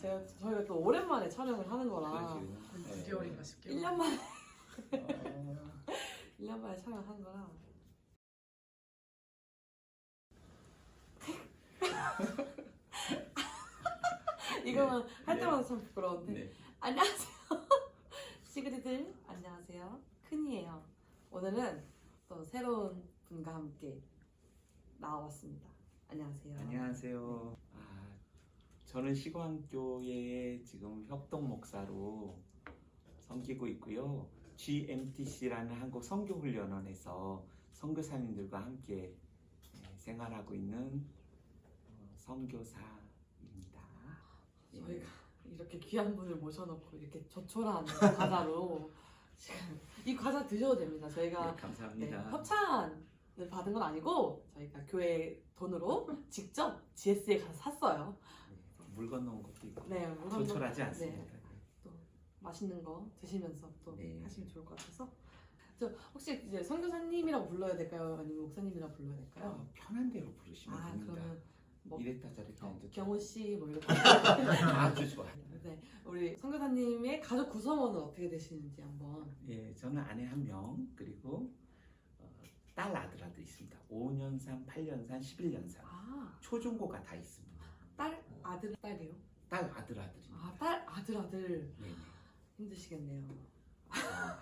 제가 저희가 또 오랜만에 촬영을 하는 거라. 네. 9개월인가 10개월. 1년 만에. 어, 1년 만에 촬영하는 거라. 이거는 할 네. 때마다 참 부끄러운데. 네. 안녕하세요. 시그리들. 안녕하세요. 큰이에요. 오늘은 또 새로운 분과 함께 나와봤습니다. 안녕하세요. 안녕하세요. 아, 저는 시광교회의 지금 협동 목사로 섬기고 있고요. GMTC라는 한국 선교훈련원에서 선교사님들과 함께 네, 생활하고 있는 어, 선교사입니다. 예. 저희가 이렇게 귀한 분을 모셔놓고 이렇게 조촐한 과자로 지금 이 과자 드셔도 됩니다. 저희가 네, 네, 감사합니다. 협찬을 받은 건 아니고 저희가 교회 돈으로 직접 GS에 가서 샀어요. 네, 물 건너온 것도 있고 네, 물 조촐하지 않습니다. 네, 맛있는 거 드시면서 또 네. 하시면 좋을 것 같아서. 저 혹시 이제 선교사님이라고 불러야 될까요? 아니면 목사님이라고 불러야 될까요? 어, 편한 대로 부르시면 아 됩니다. 그러면 뭐 이랬다 저랬다 경, 이제 경호 씨뭐 이렇게. 아주 좋아요. 네, 우리 선교사님의 가족 구성원은 어떻게 되시는지 한번. 예, 저는 아내 한 명 그리고 어, 딸 아들 아들 있습니다. 5년산, 8년산, 11년산 아, 초중고가 다 있습니다. 딸 아들 딸이요? 딸 아들 아들입니다. 아, 딸 아들 아들 네, 네. 힘드시겠네요. 어,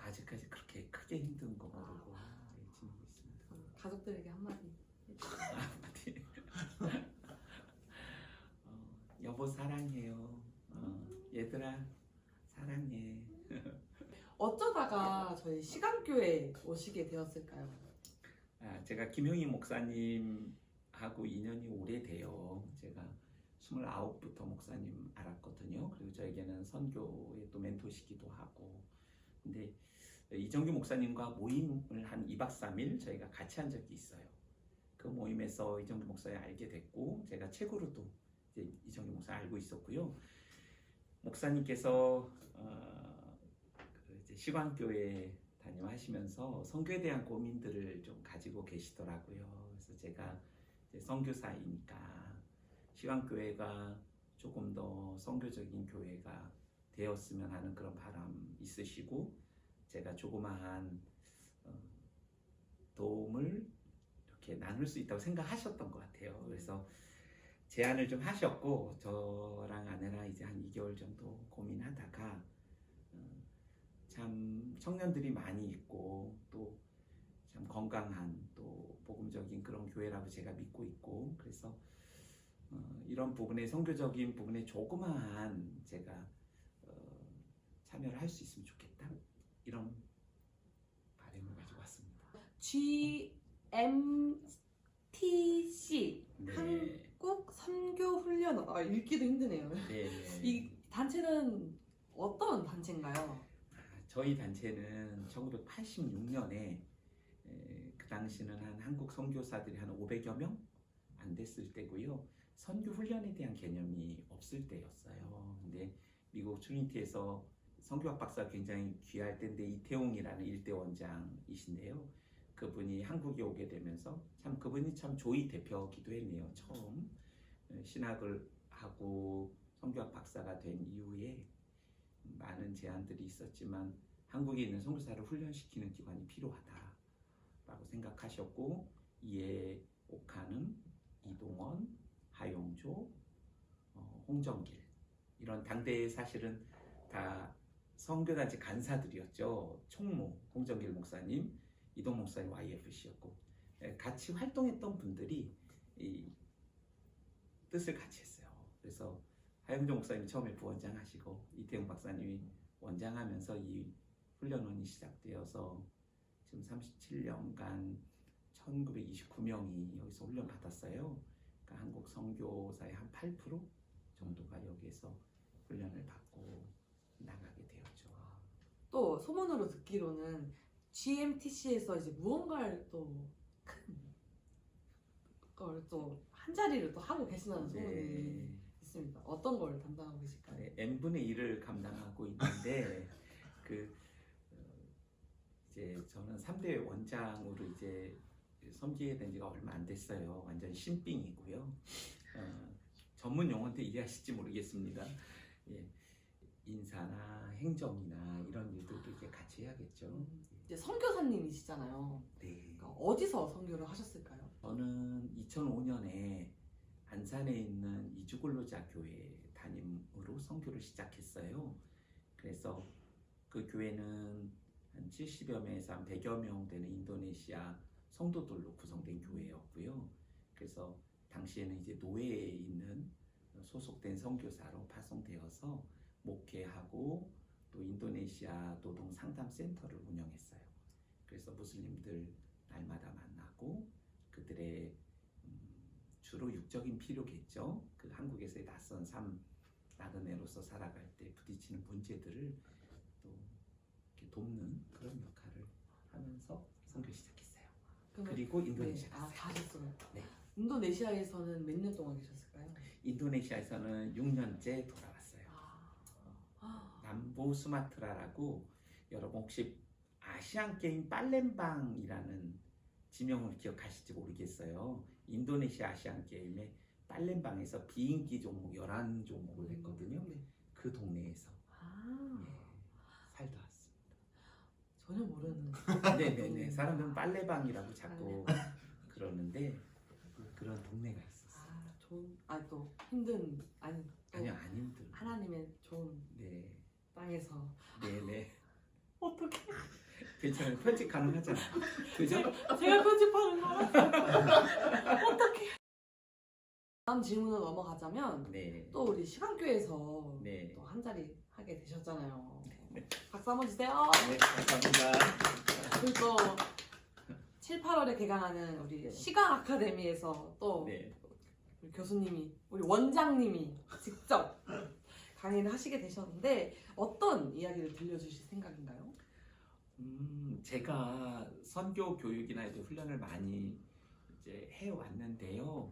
아직까지 그렇게 크게 힘든 거 모르고 네, 지내고 있습니다. 어, 가족들에게 한마디. 아, 네. 어, 여보 사랑해요. 어, 얘들아 사랑해. 어쩌다가 저희 시간교회 오시게 되었을까요? 아, 제가 김용희 목사님하고 인연이 오래돼요. 제가 29부터 목사님 알았거든요. 그리고 저에게는 선교의 또 멘토시기도 하고. 근데 이정규 목사님과 모임을 한 2박 3일 저희가 같이 한 적이 있어요. 그 모임에서 이정규 목사님 알게 됐고 제가 책으로도 이정규 목사 알고 있었고요. 목사님께서 어, 그 시광교회 다녀하시면서 선교에 대한 고민들을 좀 가지고 계시더라고요. 그래서 제가 선교사이니까 시간 교회가 조금 더 선교적인 교회가 되었으면 하는 그런 바람 있으시고 제가 조그마한 어, 도움을 이렇게 나눌 수 있다고 생각하셨던 것 같아요. 그래서 제안을 좀 하셨고 저랑 아내랑 이제 한 2개월 정도 고민하다가 어, 참 청년들이 많이 있고 또 참 건강한 또 복음적인 그런 교회라고 제가 믿고 있고 그래서 어, 이런 부분에 선교적인 부분에 조그마한 제가 어, 참여를 할 수 있으면 좋겠다 이런 바람을 가지고 왔습니다. GMTC 네, 한국 선교 훈련원. 아 읽기도 힘드네요. 네, 네. 이 단체는 어떤 단체인가요? 아, 저희 단체는 1986년에 그 당시는 한 한국 선교사들이 한 500여 명 안 됐을 때고요. 선교 훈련에 대한 개념이 없을 때였어요. 근데 미국 트리니티에서 선교학 박사 굉장히 귀할 때인데 이태용이라는 일대 원장이신데요. 그분이 한국에 오게 되면서 참 그분이 참 조이 대표기도 했네요. 처음 에, 신학을 하고 선교학 박사가 된 이후에 많은 제안들이 있었지만 한국에 있는 선교사를 훈련시키는 기관이 필요하다라고 생각하셨고 이에 옥하는 이동원, 하용조, 어, 홍정길 이런 당대의 사실은 다 선교단체 간사들이었죠. 총무 홍정길 목사님, 이동 목사님 YFC였고 예, 같이 활동했던 분들이 이 뜻을 같이 했어요. 그래서 하용조 목사님이 처음에 부원장 하시고 이태용 박사님이 원장하면서 이 훈련원이 시작되어서 지금 37년간 1929명이 여기서 훈련 받았어요. 그러니까 한국 선교사의 한 8% 정도가 여기에서 훈련을 받고 나가게 되었죠. 또 소문으로 듣기로는 GMTC에서 이제 무언가를 또큰 걸또 한 자리를 또 하고 계시다는 소문이 네. 있습니다. 어떤 걸 담당하고 계실까요? 네, n분의 1을 감당하고 있는데 그 어, 이제 저는 3대 원장으로 이제 섬기게 된 지가 얼마 안 됐어요. 완전 신빙이고요. 어, 전문 용어인데 이해하실지 모르겠습니다. 예, 인사나 행정이나 이런 일들도 이제 같이 해야겠죠. 음, 이제 선교사님이시잖아요. 네. 그러니까 어디서 선교를 하셨을까요? 저는 2005년에 안산에 있는 이주골로자 교회 담임으로 선교를 시작했어요. 그래서 그 교회는 한 70여 명에서 한 100여 명 되는 인도네시아 성도들로 구성된 교회였고요. 그래서 당시에는 이제 노예에 있는 소속된 선교사로 파송되어서 목회하고 또 인도네시아 노동 상담 센터를 운영했어요. 그래서 무슬림들 날마다 만나고 그들의 음, 주로 육적인 필요겠죠. 그 한국에서의 낯선 삶 나그네로서 살아갈 때 부딪히는 문제들을 또 돕는 그런 역할을 하면서 선교 시작했어요. 그리고 네, 인도네시아 아, 갔어요. 가셨어요. 네. 인도네시아에서는 몇 년 동안 계셨을까요? 인도네시아에서는 6년째 돌아왔어요. 아, 남부 수마트라라고 여러분 혹시 아시안 게임 빨렘방이라는 지명을 기억하실지 모르겠어요. 인도네시아 아시안 게임에 빨렘방에서 비인기 종목 11 종목을 했거든요. 네. 그 동네에서 아, 예. 전혀 모르는. 네네네. 사람들은 빨래방이라고 자꾸 그러는데 그런 동네가 있었어요. 아, 좋은. 아, 또 힘든. 아니, 또 아니요, 안 힘들어. 하나님의 좋은 네, 땅에서 네네. 어떻게? 괜찮아요. 편집 가능하잖아요. 그죠? 제가 편집하는 거라. 어떻게? 다음 질문으로 넘어가자면 네. 또 우리 시간교에서 네. 또 한 자리 하게 되셨잖아요. 박수 한번 주세요. 네, 감사합니다. 그리고 또 7, 8월에 개강하는 우리 시간 아카데미에서 또 네. 우리 교수님이 우리 원장님이 직접 강의를 하시게 되셨는데 어떤 이야기를 들려주실 생각인가요? 음, 제가 선교 교육이나 이제 훈련을 많이 이제 해 왔는데요.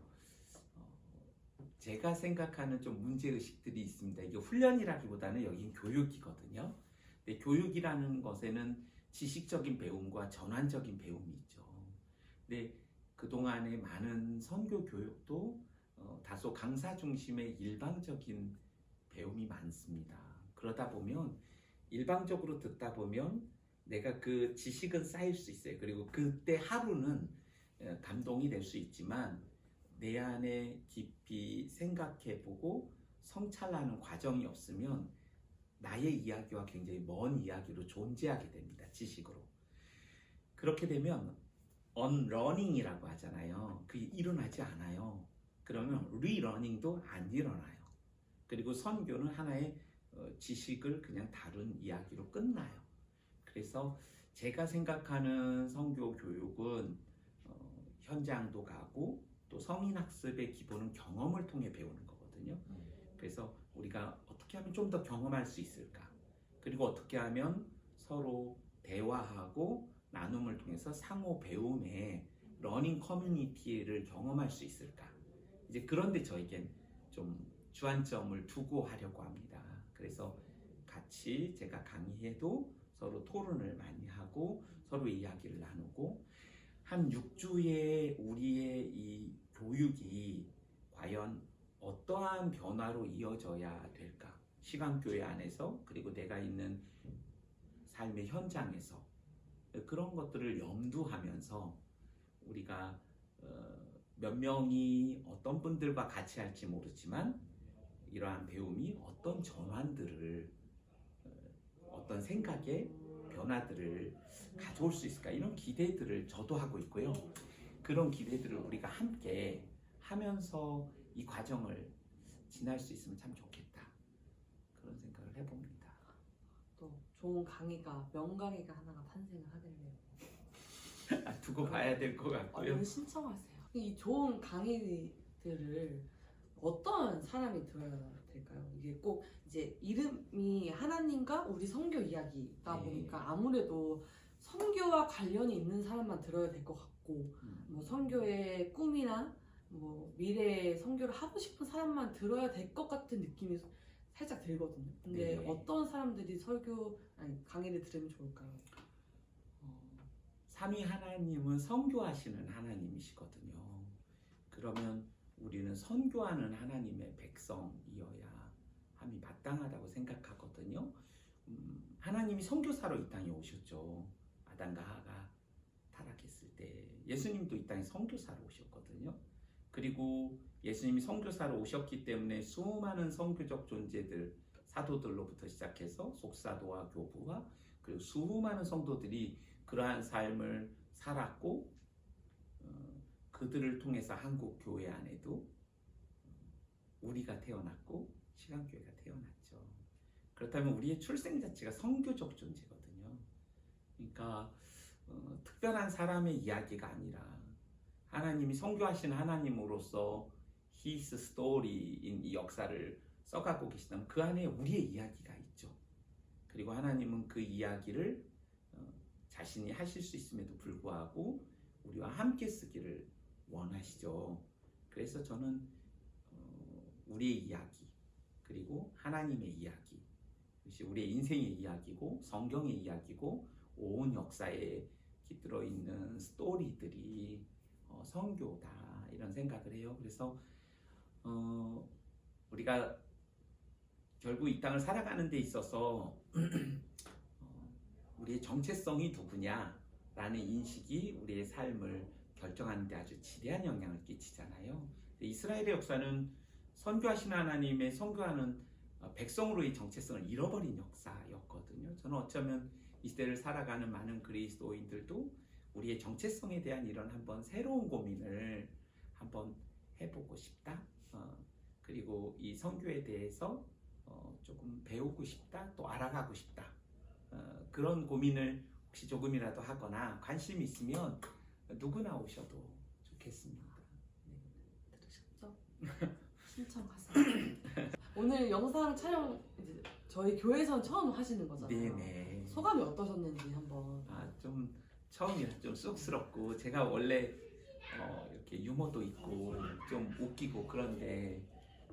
어, 제가 생각하는 좀 문제 의식들이 있습니다. 이게 훈련이라기보다는 여긴 교육이거든요. 근데 교육이라는 것에는 지식적인 배움과 전환적인 배움이 있죠. 근데 그 동안에 많은 선교 교육도 어, 다소 강사 중심의 일방적인 배움이 많습니다. 그러다 보면 일방적으로 듣다 보면 내가 그 지식은 쌓일 수 있어요. 그리고 그때 하루는 어, 감동이 될 수 있지만 내 안에 깊이 생각해보고 성찰하는 과정이 없으면 나의 이야기와 굉장히 먼 이야기로 존재하게 됩니다. 지식으로. 그렇게 되면 언러닝이라고 하잖아요. 그게 일어나지 않아요. 그러면 리러닝도 안 일어나요. 그리고 선교는 하나의 어, 지식을 그냥 다룬 이야기로 끝나요. 그래서 제가 생각하는 선교 교육은 어, 현장도 가고 또 성인 학습의 기본은 경험을 통해 배우는 거거든요. 그래서 우리가 어떻게 하면 좀 더 경험할 수 있을까? 그리고 어떻게 하면 서로 대화하고 나눔을 통해서 상호 배움의 러닝 커뮤니티를 경험할 수 있을까? 이제 그런데 저에겐 좀 주안점을 두고 하려고 합니다. 그래서 같이 제가 강의해도 서로 토론을 많이 하고 서로 이야기를 나누고 한 6주의 우리의 이 교육이 과연 어떠한 변화로 이어져야 될까? 시간교회 안에서 그리고 내가 있는 삶의 현장에서 그런 것들을 염두하면서 우리가 어, 몇 명이 어떤 분들과 같이 할지 모르지만 이러한 배움이 어떤 전환들을 어, 어떤 생각의 변화들을 가져올 수 있을까 이런 기대들을 저도 하고 있고요. 그런 기대들을 우리가 함께 하면서 이 과정을 지날 수 있으면 참 좋겠다 그런 생각을 해봅니다. 또 좋은 강의가 명강의가 하나가 탄생을 하겠네요. 아, 두고 봐야 될 것 아, 같고요. 오늘 신청하세요. 이 좋은 강의들을 어떤 사람이 들어야 될까요? 이게 꼭 이제 이름이 하나님과 우리 선교 이야기다 네. 보니까 아무래도 선교와 관련이 있는 사람만 들어야 될 것 같고 음, 뭐 선교의 꿈이나 뭐 미래의 선교를 하고 싶은 사람만 들어야 될 것 같은 느낌이 살짝 들거든요. 근데 네. 어떤 사람들이 설교 아니 강의를 들으면 좋을까요? 어, 삼위 하나님은 선교하시는 하나님이시거든요. 그러면 우리는 선교하는 하나님의 백성이어야 함이 마땅하다고 생각하거든요. 음, 하나님이 선교사로 이 땅에 오셨죠. 아담과 하가 타락했을 때 예수님도 이 땅에 선교사로 오셨거든요. 그리고 예수님이 선교사로 오셨기 때문에 수많은 선교적 존재들 사도들로부터 시작해서 속사도와 교부와 그리고 수많은 성도들이 그러한 삶을 살았고 어, 그들을 통해서 한국 교회 안에도 우리가 태어났고 시간교회가 태어났죠. 그렇다면 우리의 출생 자체가 선교적 존재거든요. 그러니까 어, 특별한 사람의 이야기가 아니라 하나님이 선교하신 하나님으로서 His Story인 이 역사를 써가고 계시다면 그 안에 우리의 이야기가 있죠. 그리고 하나님은 그 이야기를 어, 자신이 하실 수 있음에도 불구하고 우리와 함께 쓰기를 원하시죠. 그래서 저는 어, 우리의 이야기 그리고 하나님의 이야기 이것이 우리의 인생의 이야기고 성경의 이야기고 온 역사에 깃들어 있는 스토리들이 어, 성교다 이런 생각을 해요. 그래서 어, 우리가 결국 이 땅을 살아가는 데 있어서 어, 우리의 정체성이 누구냐라는 인식이 우리의 삶을 결정하는 데 아주 지대한 영향을 끼치잖아요. 이스라엘의 역사는 선교하신 하나님의 선교하는 어, 백성으로의 정체성을 잃어버린 역사였거든요. 저는 어쩌면 이 시대를 살아가는 많은 그리스도인들도 우리의 정체성에 대한 이런 한번 새로운 고민을 한번 해보고 싶다. 어, 그리고 이 선교에 대해서 어, 조금 배우고 싶다, 또 알아가고 싶다. 어, 그런 고민을 혹시 조금이라도 하거나 관심 있으면 누구나 오셔도 좋겠습니다. 들으셨죠? 신청하세요. 오늘 영상 촬영 이제 저희 교회에서 처음 하시는 거잖아요. 네네. 소감이 어떠셨는지 한번. 아, 좀 처음이라 좀 쑥스럽고 제가 원래 어, 이렇게 유머도 있고 좀 웃기고 그런데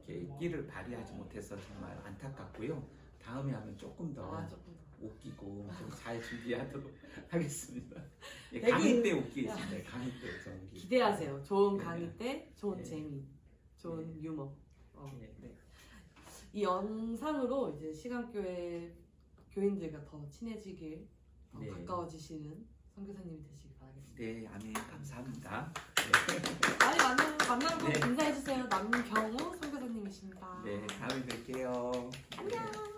이렇게 끼를 발휘하지 못해서 정말 안타깝고요. 다음에 하면 조금 더 아 조금 더. 웃기고 좀 잘 준비하도록 하겠습니다. 예, 되게- 강의 때 웃기겠습니다. 강의 때 좀. 기대하세요. 좋은 네. 강의 때 좋은 네. 재미, 좋은 유머. 어. 네, 네. 이 영상으로 이제 시간교회 교인들과 더 친해지길, 더 네. 가까워지시는 선교사님이 되시길 바라겠습니다. 네, 아멘. 감사합니다. 빨리 만나 만나고 네. 인사해 주세요. 남경우 선교사님이십니다. 네, 다음에 뵐게요. 안녕.